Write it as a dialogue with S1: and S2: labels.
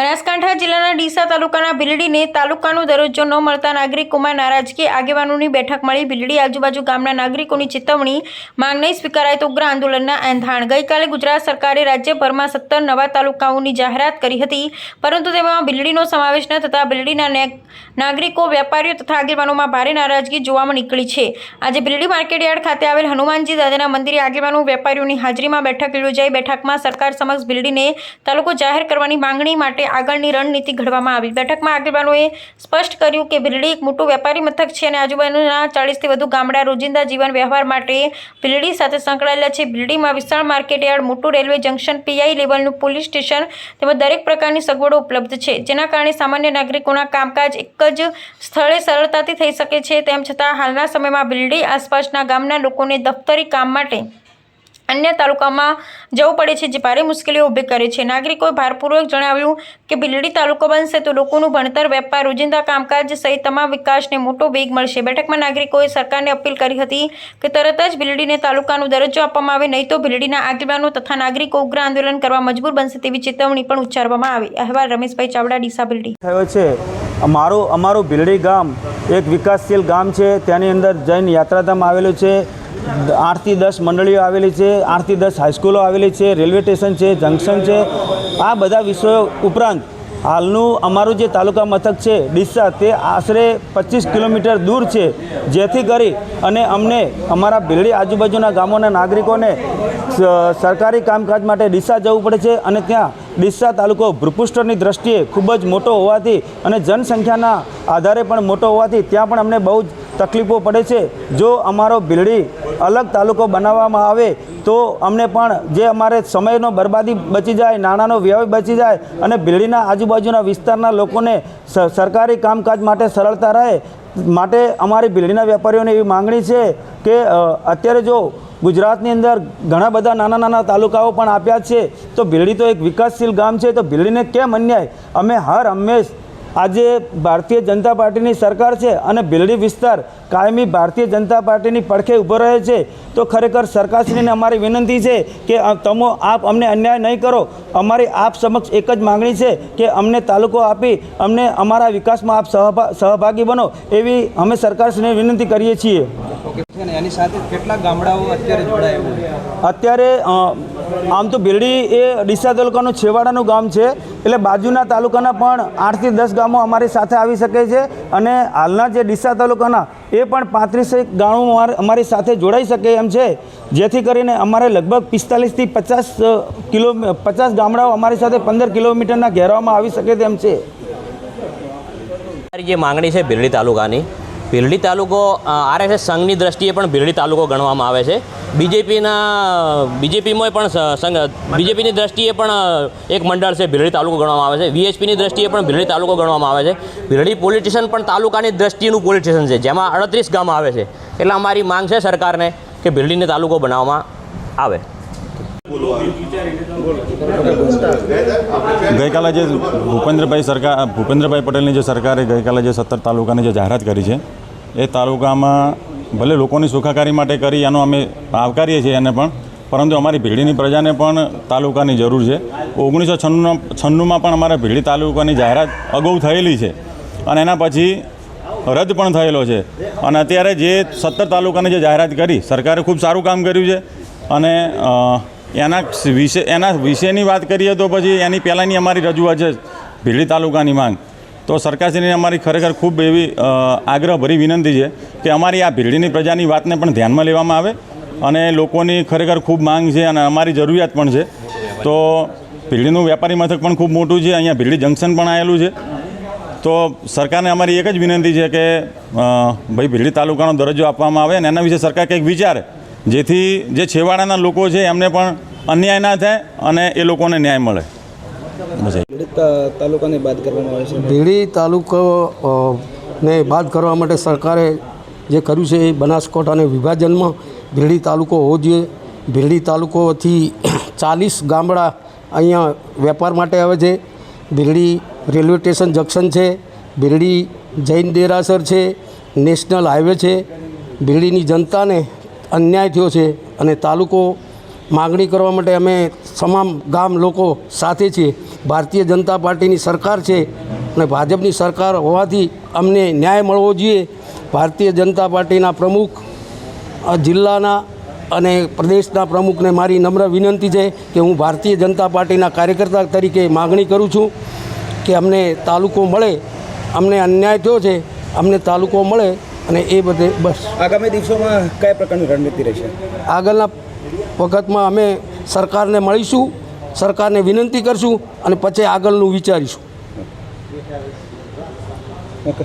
S1: બનાસકાંઠા જિલ્લાના ડીસા તાલુકાના ભીલડીને તાલુકાનો દરજ્જો ન મળતા નાગરિકોમાં નારાજગી આગેવાનોની બેઠક મળી. ભીલડી આજુબાજુ ગામના નાગરિકોની ચેતવણી માંગ નહીં સ્વીકારાય તો ઉગ્ર આંદોલનના એંધાણ. ગઈકાલે ગુજરાત સરકારે રાજ્યભરમાં સત્તર નવા તાલુકાઓની જાહેરાત કરી હતી, પરંતુ તેમાં ભીલડીનો સમાવેશ ન થતાં ભીલડીના નાગરિકો, વેપારીઓ તથા આગેવાનોમાં ભારે નારાજગી જોવામાં નીકળી છે. આજે ભીલડી માર્કેટયાર્ડ ખાતે આવેલ હનુમાનજી દાદાના મંદિરે આગેવાનો, વેપારીઓની હાજરીમાં બેઠક યોજાઈ. બેઠકમાં સરકાર સમક્ષ ભીલડીને તાલુકો જાહેર કરવાની માંગણી માટે આગળની રણનીતિ ઘડવામાં આવી. બેઠકમાં આગેવાનોએ સ્પષ્ટ કર્યું કે ભીલડી એક મોટું વેપારી મથક છે અને આજુબાજુના ચાળીસથી વધુ ગામડા રોજિંદા જીવન વ્યવહાર માટે ભીલડી સાથે સંકળાયેલા છે. ભીલડીમાં વિશાળ માર્કેટયાર્ડ મોટું રેલવે જંકશન, પીઆઈ લેવલનું પોલીસ સ્ટેશન તેમજ દરેક પ્રકારની સગવડો ઉપલબ્ધ છે. જેના કારણે સામાન્ય નાગરિકોના કામકાજ એક જ સ્થળે સરળતાથી થઈ શકે છે. તેમ છતાં હાલના સમયમાં ભીલડી આસપાસના ગામના લોકોને દફતરી કામ માટે અન્ય તાલુકામાં જવું પડે છે જે ભારે મુશ્કેલીઓ ઊભી કરે છે. નાગરિકોએ ભારપૂર્વક જણાવ્યું કે ભીલડી તાલુકો બનશે તો લોકોનું ભણતર, વેપાર, રોજિંદા કામકાજ સહિત તમામ વિકાસને મોટો વેગ મળશે. બેઠકમાં નાગરિકોએ સરકારને અપીલ કરી હતી કે તરત જ ભીલડીને તાલુકાનો દરજ્જો આપવામાં આવે, નહીં તો ભીલડીના આગેવાનો તથા નાગરિકો ઉગ્ર આંદોલન કરવા મજબૂર બનશે તેવી ચેતવણી પણ ઉચ્ચારવામાં આવી. અહેવાલ રમેશભાઈ ચાવડા, ડીસા ભીલડી
S2: થયો છે. અમારો, અમારું ભીલડી ગામ એક વિકાસશીલ ગામ છે. તેની અંદર જૈન યાત્રાધામ આવેલું છે. આઠથી દસ મંડળીઓ આવેલી છે, આઠથી દસ હાઈસ્કૂલો આવેલી છે, રેલવે સ્ટેશન છે જંકશન છે. આ બધા વિષયો ઉપરાંત હાલનું અમારું જે તાલુકા મથક છે, ડીસા, તે આશરે પચીસ કિલોમીટર દૂર છે, જેથી કરી અને અમને અમારા ભીલડી આજુબાજુના ગામોના નાગરિકોને સરકારી કામકાજ માટે ડીસા જવું પડે છે અને ત્યાં ડીસા તાલુકો ભૂપુષ્ઠની દ્રષ્ટિએ ખૂબ જ મોટો હોવાથી અને જનસંખ્યાના આધારે પણ મોટો હોવાથી ત્યાં પણ અમને બહુ જ તકલીફો પડે છે. જો અમારો ભીલડી અલગ તાલુકો બનાવવામાં આવે, તો અમને પણ જે અમારે સમયનો બરબાદી બચી જાય, નાણાંનો વ્યય બચી જાય અને ભીલડીના આજુબાજુના વિસ્તારના લોકોને સરકારી કામકાજ માટે સરળતા રહે, માટે અમારી ભીલડીના વેપારીઓને એવી માંગણી છે કે અત્યારે જો ગુજરાતની અંદર ઘણા બધા નાના નાના તાલુકાઓ પણ આપ્યા છે, તો ભીલડી તો એક વિકાસશીલ ગામ છે, તો ભીલડીને કેમ અન્યાય? અમે હર હંમેશ આજે ભારતીય જનતા પાર્ટીની સરકાર છે અને ભીલડી વિસ્તાર કાયમી ભારતીય જનતા પાર્ટીની પડખે ઊભો રહે છે તો ખરેખર સરકારશ્રીને અમારી વિનંતી છે કે તમો આપ અમને અન્યાય નહીં કરો. અમારી આપ સમક્ષ એક જ માગણી છે કે અમને તાલુકો આપી અમને અમારા વિકાસમાં આપ સહભાગી બનો એવી અમે સરકારશ્રીને વિનંતી કરીએ છીએ.
S3: એની સાથે કેટલા ગામડાઓ અત્યારે જોડાયા
S2: અત્યારે આમ તો ભીલડી એ ડીસા તાલુકાનું છેવાડાનું ગામ છે. એટલે બાજુના તાલુકાના પણ આઠથી દસ ગામો અમારી સાથે આવી શકે છે અને હાલના જે ડીસા તાલુકાના એ પણ પાંત્રીસેક ગામો અમાર- સાથે જોડાઈ શકે એમ છે. જેથી કરીને અમારે લગભગ પિસ્તાલીસથી પચાસ કિલો, પચાસ ગામડાઓ અમારી સાથે પંદર કિલોમીટરના ઘેરાવામાં આવી શકે તેમ છે.
S4: જે માંગણી છે બિરડી તાલુકાની ભીલડી તાલુકો આરએસએસ સંઘની દ્રષ્ટિએ પણ ભીલડી તાલુકો ગણવામાં આવે છે. બીજેપીના, બીજેપીમાં પણ સંઘ, બીજેપીની દ્રષ્ટિએ પણ એક મંડળ છે ભીલડી તાલુકો ગણવામાં આવે છે. વીએચપીની દ્રષ્ટિએ પણ ભીલડી તાલુકો ગણવામાં આવે છે. ભીલડી પોલીસ પણ તાલુકાની દ્રષ્ટિનું પોલીસ સ્ટેશન છે, જેમાં અડત્રીસ ગામ આવે છે. એટલે અમારી માંગ છે સરકારને કે ભીલડીને તાલુકો બનાવવામાં આવે.
S5: ગઈકાલે જે ભૂપેન્દ્રભાઈ સરકાર, ભૂપેન્દ્રભાઈ પટેલની જે સરકારે ગઈકાલે જે સત્તર તાલુકાની જે જાહેરાત કરી છે એ તાલુકામાં ભલે લોકોની સુખાકારી માટે કરી એનો અમે આવકારીએ છીએ એને પણ, પરંતુ અમારી ભીડીની પ્રજાને પણ તાલુકાની જરૂર છે. ઓગણીસો છન્નું, છન્નુંમાં પણ અમારા ભીડી તાલુકાની જાહેરાત અગાઉ થયેલી છે અને એના પછી રદ પણ થયેલો છે. અને અત્યારે જે સત્તર તાલુકાની જે જાહેરાત કરી, સરકારે ખૂબ સારું કામ કર્યું છે અને એના વિશે, એના વિશેની વાત કરીએ તો પછી એની પહેલાંની અમારી રજૂઆત છે ભીડી તાલુકાની માંગ. તો સરકારશ્રીને અમારી ખરેખર ખૂબ એવી આગ્રહ આગ્રહભરી વિનંતી છે કે અમારી આ ભીલડીની પ્રજાની વાતને પણ ધ્યાનમાં લેવામાં આવે અને લોકોની ખરેખર ખૂબ માંગ છે અને અમારી જરૂરિયાત પણ છે. તો ભીલડીનું વેપારી મથક પણ ખૂબ મોટું છે, અહીંયા ભીલડી જંકશન પણ આવેલું છે. તો સરકારને અમારી એક જ વિનંતી છે કે ભાઈ ભીલડી તાલુકાનો દરજ્જો આપવામાં આવે અને એના વિશે સરકાર કંઈક વિચારે. જેથી જે છેવાડાના લોકો છે એમને પણ અન્યાય ના થાય અને એ લોકોને ન્યાય મળે.
S3: તાલુકાને બાદ કરવામાં આવે છે?
S6: ભીડી તાલુકો ને બાદ કરવા માટે સરકારે જે કર્યું છે એ બનાસકાંઠાને વિભાજનમાં ભીડી તાલુકો હોવો જોઈએ. ભીડી તાલુકોથી ચાલીસ ગામડા અહીંયા વેપાર માટે આવે છે. ભીલડી રેલવે સ્ટેશન જંકશન છે. ભીલડી જૈન દેરાસર છે. નેશનલ હાઈવે છે. ભીલડીની જનતાને અન્યાય થયો છે અને તાલુકો માગણી કરવા માટે અમે તમામ ગામ લોકો સાથે છે. ભારતીય જનતા પાર્ટીની સરકાર છે અને ભાજપની સરકાર હોવાથી અમને ન્યાય મળવો જોઈએ. ભારતીય જનતા પાર્ટીના પ્રમુખ આ જિલ્લાના અને પ્રદેશના પ્રમુખને મારી નમ્ર વિનંતી છે કે હું ભારતીય જનતા પાર્ટીના કાર્યકર્તા તરીકે માગણી કરું છું કે અમને તાલુકો મળે અમને અન્યાય થયો છે અમને તાલુકો મળે અને એ બધે બસ.
S3: આગામી દિવસોમાં કયા પ્રકારની રણનીતિ રહેશે?
S6: આગળના વખતમાં અમે સરકારને મળીશું સરકારને વિનંતી કરશું અને પછી આગળનું વિચારીશું.
S3: ઓકે